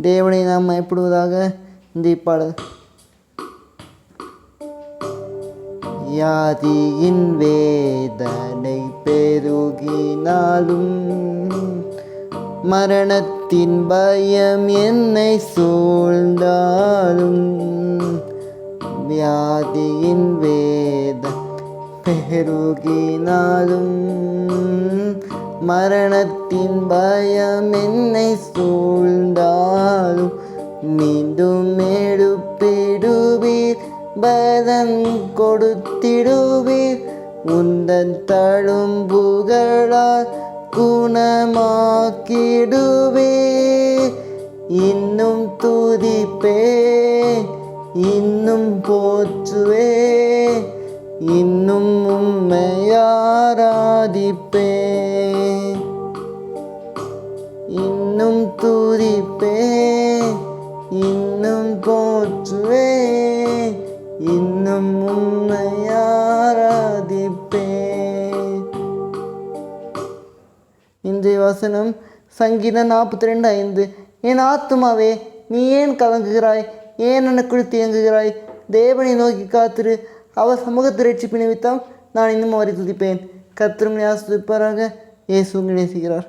தேவனை நாம் பயப்படுவதாக இந்த இப்பாடல் யாதியின் வேதனை பெருகினாலும் மரணத்தின் பயம் என்னை சூழ்ந்தாலும் வியாதியின் வேத பெருகினாலும் மரணத்தின் பயம் என்னை சூழ்ந்தாலும் மீண்டும் எடுப்பிடுவீர் பதம் கொடுத்திடுவீர். உந்தன் தழும் புகழால் குணமாக்கிடுவே இன்னும் துதிப்பே இன்னும் போற்றுவே. இன்னும் உம்மையாராதிப்பே இன்னும் இன்னும் போற்றுவே இன்னும் உம்மையாராதிப்பே இன்றைய வசனம் சங்கீதம் நாற்பத்தி ரெண்டு ஐந்து. என் ஆத்துமாவே நீ ஏன் கலங்குகிறாய்? ஏன் எனக்குள் தேங்குகிறாய்? தேவனை நோக்கி காத்திரு. அவர் சமூகத்தை ரட்சிப்பு நிமித்தம் நான் இன்னும் அவரை துதிப்பேன். கத்திரம் ஆசிரிப்பாராக இயேசு நேசிக்கிறார்.